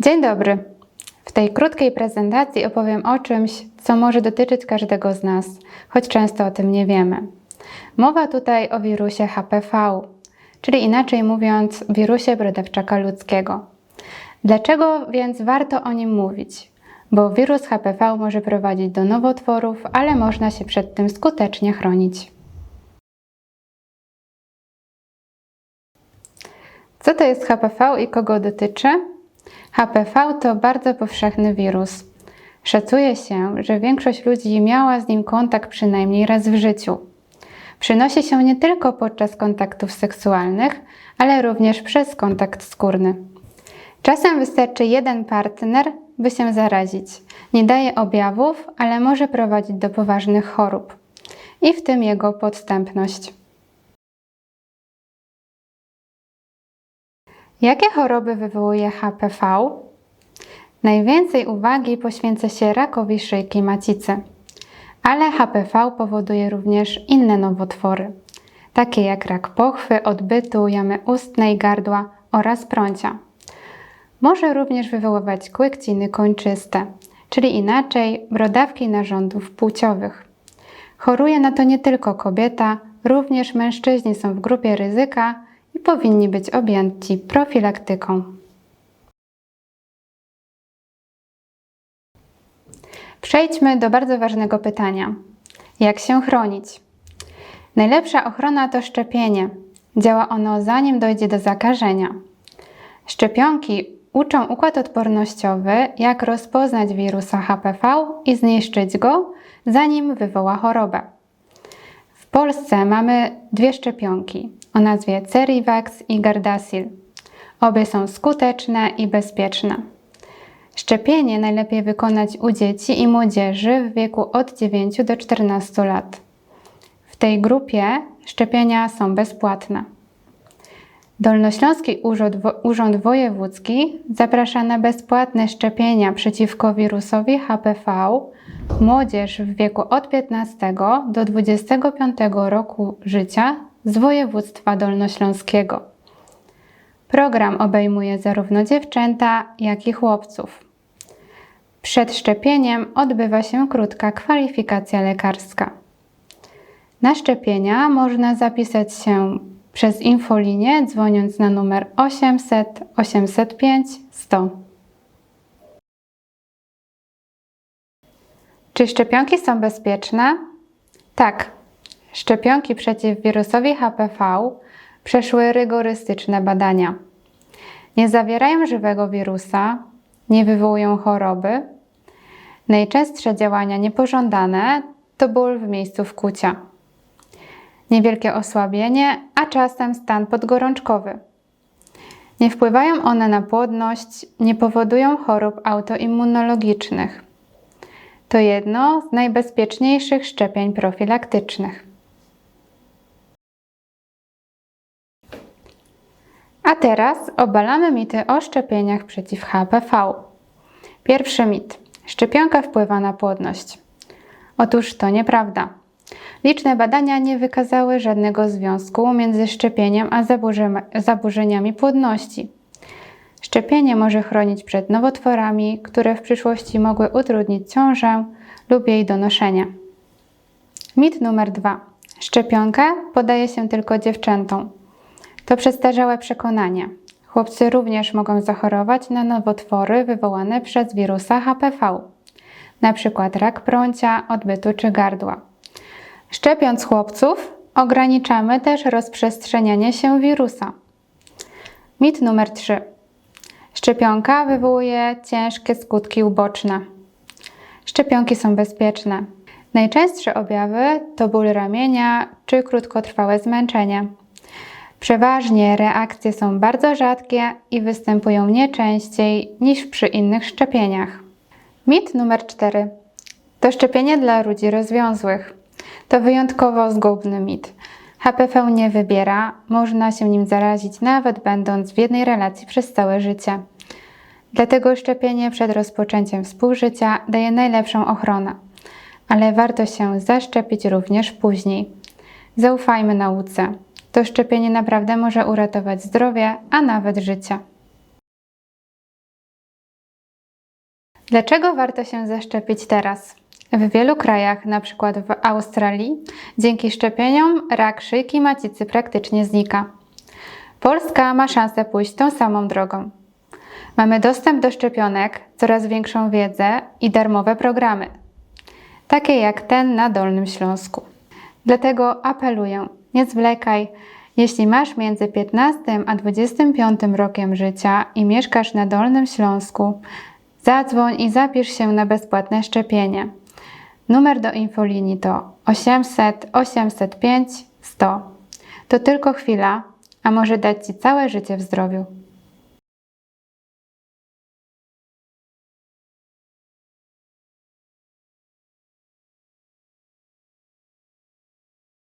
Dzień dobry. W tej krótkiej prezentacji opowiem o czymś, co może dotyczyć każdego z nas, choć często o tym nie wiemy. Mowa tutaj o wirusie HPV, czyli inaczej mówiąc, wirusie brodawczaka ludzkiego. Dlaczego więc warto o nim mówić? Bo wirus HPV może prowadzić do nowotworów, ale można się przed tym skutecznie chronić. Co to jest HPV i kogo dotyczy? HPV to bardzo powszechny wirus. Szacuje się, że większość ludzi miała z nim kontakt przynajmniej raz w życiu. Przynosi się nie tylko podczas kontaktów seksualnych, ale również przez kontakt skórny. Czasem wystarczy jeden partner, by się zarazić. Nie daje objawów, ale może prowadzić do poważnych chorób. I w tym jego podstępność. Jakie choroby wywołuje HPV? Najwięcej uwagi poświęca się rakowi szyjki macicy, ale HPV powoduje również inne nowotwory, takie jak rak pochwy, odbytu, jamy ustnej, gardła oraz prącia. Może również wywoływać kłekciny kończyste, czyli inaczej brodawki narządów płciowych. Choruje na to nie tylko kobieta, również mężczyźni są w grupie ryzyka i powinni być objęci profilaktyką. Przejdźmy do bardzo ważnego pytania: jak się chronić? Najlepsza ochrona to szczepienie. Działa ono zanim dojdzie do zakażenia. Szczepionki uczą układ odpornościowy, jak rozpoznać wirusa HPV i zniszczyć go, zanim wywoła chorobę. Polsce mamy dwie szczepionki o nazwie Cerivax i Gardasil. Obie są skuteczne i bezpieczne. Szczepienie najlepiej wykonać u dzieci i młodzieży w wieku od 9 do 14 lat. W tej grupie szczepienia są bezpłatne. Dolnośląski Urząd, Wo- Urząd Wojewódzki zaprasza na bezpłatne szczepienia przeciwko wirusowi HPV młodzież w wieku od 15 do 25 roku życia z województwa dolnośląskiego. Program obejmuje zarówno dziewczęta, jak i chłopców. Przed szczepieniem odbywa się krótka kwalifikacja lekarska. Na szczepienia można zapisać się przez infolinię dzwoniąc na numer 800 805 100. Czy szczepionki są bezpieczne? Tak. Szczepionki przeciw wirusowi HPV przeszły rygorystyczne badania. Nie zawierają żywego wirusa, nie wywołują choroby. Najczęstsze działania niepożądane to ból w miejscu wkłucia niewielkie osłabienie, a czasem stan podgorączkowy. Nie wpływają one na płodność, nie powodują chorób autoimmunologicznych. To jedno z najbezpieczniejszych szczepień profilaktycznych. A teraz obalamy mity o szczepieniach przeciw HPV. Pierwszy mit. Szczepionka wpływa na płodność. Otóż to nieprawda. Liczne badania nie wykazały żadnego związku między szczepieniem a zaburzeniami płodności. Szczepienie może chronić przed nowotworami, które w przyszłości mogły utrudnić ciążę lub jej donoszenie. Mit numer dwa. Szczepionkę podaje się tylko dziewczętom. To przestarzałe przekonanie. Chłopcy również mogą zachorować na nowotwory wywołane przez wirusa HPV, np. rak prącia, odbytu czy gardła. Szczepiąc chłopców, ograniczamy też rozprzestrzenianie się wirusa. Mit numer 3. Szczepionka wywołuje ciężkie skutki uboczne. Szczepionki są bezpieczne. Najczęstsze objawy to ból ramienia czy krótkotrwałe zmęczenie. Przeważnie reakcje są bardzo rzadkie i występują nie częściej niż przy innych szczepieniach. Mit numer 4. To szczepienie dla ludzi rozwiązłych. To wyjątkowo zgubny mit. HPV nie wybiera, można się nim zarazić nawet będąc w jednej relacji przez całe życie. Dlatego szczepienie przed rozpoczęciem współżycia daje najlepszą ochronę, ale warto się zaszczepić również później. Zaufajmy nauce. To szczepienie naprawdę może uratować zdrowie, a nawet życie. Dlaczego warto się zaszczepić teraz? W wielu krajach, np. w Australii, dzięki szczepieniom rak szyjki macicy praktycznie znika. Polska ma szansę pójść tą samą drogą. Mamy dostęp do szczepionek, coraz większą wiedzę i darmowe programy, takie jak ten na Dolnym Śląsku. Dlatego apeluję, nie zwlekaj. Jeśli masz między 15 a 25 rokiem życia i mieszkasz na Dolnym Śląsku, zadzwoń i zapisz się na bezpłatne szczepienie. Numer do infolinii to 800 805 100. To tylko chwila, a może dać Ci całe życie w zdrowiu.